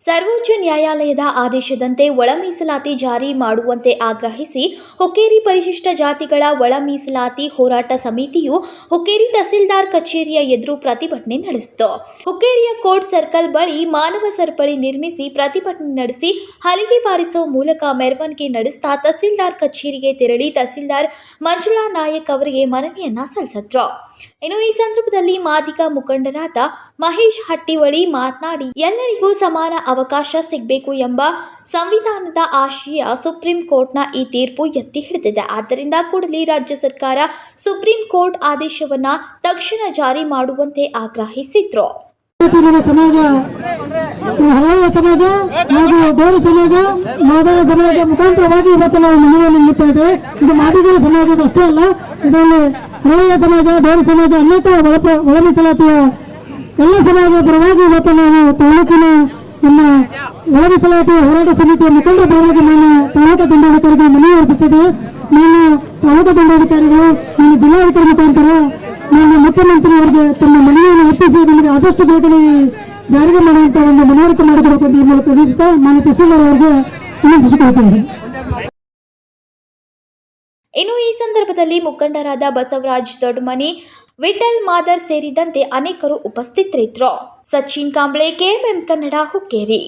ಸರ್ವೋಚ್ಚ ನ್ಯಾಯಾಲಯದ ಆದೇಶದಂತೆ ಒಳ ಮೀಸಲಾತಿ ಜಾರಿ ಮಾಡುವಂತೆ ಆಗ್ರಹಿಸಿ ಹುಕ್ಕೇರಿ ಪರಿಶಿಷ್ಟ ಜಾತಿಗಳ ಒಳ ಮೀಸಲಾತಿ ಹೋರಾಟ ಸಮಿತಿಯು ಹುಕ್ಕೇರಿ ತಹಸೀಲ್ದಾರ್ ಕಚೇರಿಯ ಎದುರು ಪ್ರತಿಭಟನೆ ನಡೆಸಿತು. ಹುಕ್ಕೇರಿಯ ಕೋರ್ಟ್ ಸರ್ಕಲ್ ಬಳಿ ಮಾನವ ಸರಪಳಿ ನಿರ್ಮಿಸಿ ಪ್ರತಿಭಟನೆ ನಡೆಸಿ ಹಲಿಗೆ ಬಾರಿಸುವ ಮೂಲಕ ಮೆರವಣಿಗೆ ನಡೆಸ್ತಾ ತಹಸೀಲ್ದಾರ್ ಕಚೇರಿಗೆ ತೆರಳಿ ತಹಸೀಲ್ದಾರ್ ಮಂಜುಳಾ ನಾಯಕ್ ಅವರಿಗೆ ಮನವಿಯನ್ನ ಸಲ್ಲಿಸಿದ್ರು. ಇನ್ನು ಈ ಸಂದರ್ಭದಲ್ಲಿ ಮಾದಿಗ ಮುಖಂಡರಾದ ಮಹೇಶ್ ಹಟ್ಟಿವಳಿ ಮಾತನಾಡಿ, ಎಲ್ಲರಿಗೂ ಸಮಾನ ಅವಕಾಶ ಸಿಗಬೇಕು ಎಂಬ ಸಂವಿಧಾನದ ಆಶಯ ಸುಪ್ರೀಂ ಕೋರ್ಟ್ನ ಈ ತೀರ್ಪು ಎತ್ತಿ ಹಿಡಿದಿದೆ. ಆದ್ದರಿಂದ ಕೂಡಲೇ ರಾಜ್ಯ ಸರ್ಕಾರ ಸುಪ್ರೀಂ ಕೋರ್ಟ್ ಆದೇಶವನ್ನ ತಕ್ಷಣ ಜಾರಿ ಮಾಡುವಂತೆ ಆಗ್ರಹಿಸಿದ್ರು. ಮುಖಾಂತರವಾಗಿ ಇವತ್ತು ನಾವು ಮನವಿಯನ್ನು ನೀಡ್ತಾ ಇದ್ದೇವೆ. ಇದು ಮಾದಿಗರ ಸಮಾಜದ ಅಲ್ಲ, ಇದರಲ್ಲಿ ಹಳೆಯ ಸಮಾಜ ಬೇರೆ ಸಮಾಜ ಅನೇಕ ಒಳ ಮೀಸಲಾತಿಯ ಎಲ್ಲ ಸಮಾಜದ ಪರವಾಗಿ ಇವತ್ತು ನಾವು ತಾಲೂಕಿನ ನಮ್ಮ ಒಳ ಮೀಸಲಾತಿ ಹೋರಾಟ ಸಮಿತಿಯ ಮುಖಂಡರ ಪರವಾಗಿ ನಾನು ತಾಲೂಕು ದಂಡಾಧಿಕಾರಿಗೆ ಮನವಿ ಅರ್ಪಿಸಿದೆ ನಾನು ತಾಲೂಕು ದಂಡಾಧಿಕಾರಿಗಳು ನಾನು ಜಿಲ್ಲಾಧಿಕಾರಿ ಮುಖಾಂತರ ನಾನು ಮುಖ್ಯಮಂತ್ರಿಯವರಿಗೆ ತಮ್ಮ ಮನವಿಯನ್ನು ಅರ್ಪಿಸಿ ನಮಗೆ ಆದಷ್ಟು ಬೇಗನೆ ಜಾರಿಗೆ ಮಾಡುವಂತಹ ಒಂದು ಮನವರಿಕೆ ಮಾಡಿಕೊಡಬೇಕು ಅಂತ ಈ ಮೂಲಕ ತಿಳಿಸುತ್ತಾ ನಾನು ತಹಸೀಲ್ದಾರ್ ಅವರಿಗೆ ವಿನಂತಿಸಿಕೊಳ್ತೇನೆ. ಇನ್ನು ಈ ಸಂದರ್ಭದಲ್ಲಿ ಮುಖಂಡರಾದ ಬಸವರಾಜ್ ದೊಡ್ಮನಿ, ವಿಠಲ್ ಮಾದರ್ ಸೇರಿದಂತೆ ಅನೇಕರು ಉಪಸ್ಥಿತರಿದ್ದರು. ಸಚಿನ್ ಕಾಂಬ್ಳೆ, ಕೆಎಂಎಂ ಕನ್ನಡ, ಹುಕ್ಕೇರಿ.